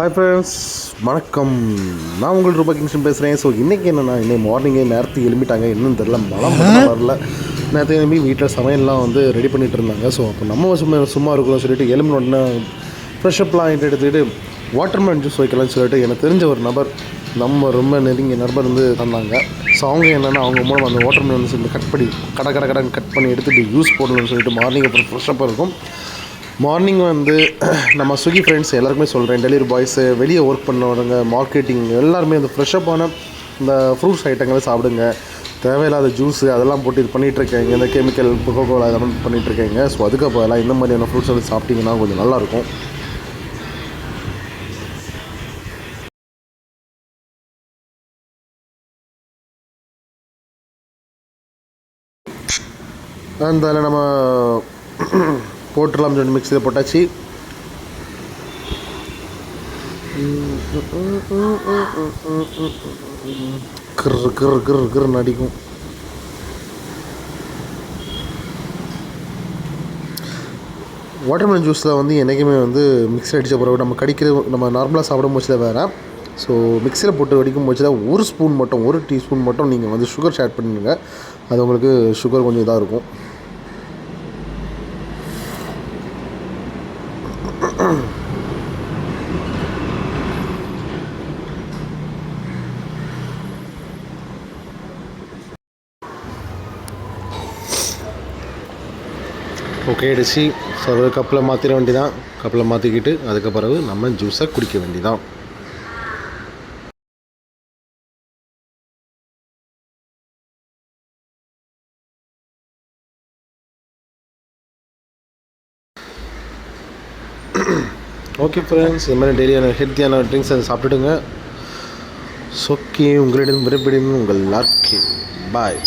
Hi friends வணக்கம். நான் உங்கள் ரூபா கிங்ஸ்டன் பேசுகிறேன் ஸோ இன்றைக்கி என்னென்னா இன்னைக்கு மார்னிங்கே நேரத்துக்கு எழுப்பிட்டாங்க. இன்னும் தெரில மழை மட்டும் வரல. நேரத்துக்கு எழுப்பி வீட்டில் சமையல்லாம் வந்து ரெடி பண்ணிட்டு இருந்தாங்க. ஸோ அப்போ நம்ம சும்மா சும்மா இருக்கணும்னு சொல்லிட்டு எழும்பின உடனே ஃப்ரெஷ்அப்லாம் ஆகிட்டு எடுத்துக்கிட்டு வாட்டர்மெலன் ஜூஸ் வைக்கலாம்னு சொல்லிட்டு எனக்கு தெரிஞ்ச ஒரு நபர் நம்ம ரொம்ப நெருங்கிய நபர் வந்து தந்தாங்க. ஸோ அவங்க என்னென்னா அவங்க மூலம் அந்த வாட்டர்மெலன் வந்து கட் பண்ணி கட கட கடன்னு கட் பண்ணி எடுத்துகிட்டு ஜூஸ் போடணும்னு சொல்லிட்டு மார்னிங் அப்புறம் ஃப்ரெஷ்ஷப்பாக இருக்கும். மார்னிங் வந்து நம்ம ஸ்விக்கி ஃப்ரெண்ட்ஸ் எல்லாருக்குமே சொல்கிறேன் டெலிவரி பாய்ஸு வெளியே ஒர்க் பண்ணவங்க மார்க்கெட்டிங் எல்லாருமே அந்த ஃப்ரெஷ்ஷப்பான இந்த ஃப்ரூட்ஸ் ஐட்டங்களை சாப்பிடுங்க. தேவையில்லாத ஜூஸு அதெல்லாம் போட்டு இது பண்ணிகிட்ருக்கேங்க இந்த கெமிக்கல் கோகோலா இதெல்லாம் பண்ணிகிட்ருக்கேங்க ஸோ அதுக்கு பதிலாக இந்த மாதிரியான ஃப்ரூட்ஸ் வந்து சாப்பிட்டிங்கன்னா கொஞ்சம் நல்லாயிருக்கும் அதில் நம்ம போட்டுடலாம் சொல்லி மிக்சியில் போட்டாச்சு. கிர் கிர் கிர் கிர் நடிக்கும். வாட்டர்மெலன் ஜூஸில் வந்து என்றைக்குமே வந்து மிக்ஸில் அடித்த பிறகு நம்ம கடிக்கிற நம்ம நார்மலாக சாப்பிடும் போச்சில் வேறு. ஸோ மிக்ஸியில் போட்டு வடிக்கும் போச்சு தான் ஒரு ஸ்பூன் மட்டும் ஒரு டீஸ்பூன் மட்டும் நீங்கள் வந்து சுகர் ஷேட் பண்ணிடுங்க. அது உங்களுக்கு சுகர் கொஞ்சம் இதாக இருக்கும். ஓகே அடிச்சு ஸோ அது கப்பில் மாற்றிட வேண்டியதான் கப்பில் மாற்றிக்கிட்டு அதுக்கு பிறகு நம்ம ஜூஸை குடிக்க வேண்டியதான் ஓகே ஃப்ரெண்ட்ஸ் இது மாதிரி டெய்லியான ஹெல்த்தியான ட்ரிங்க்ஸ் அதை சாப்பிட்டுடுங்க. ஓகே உங்களிடம் விரும்பிடும் உங்கள் லாக்கி பாய்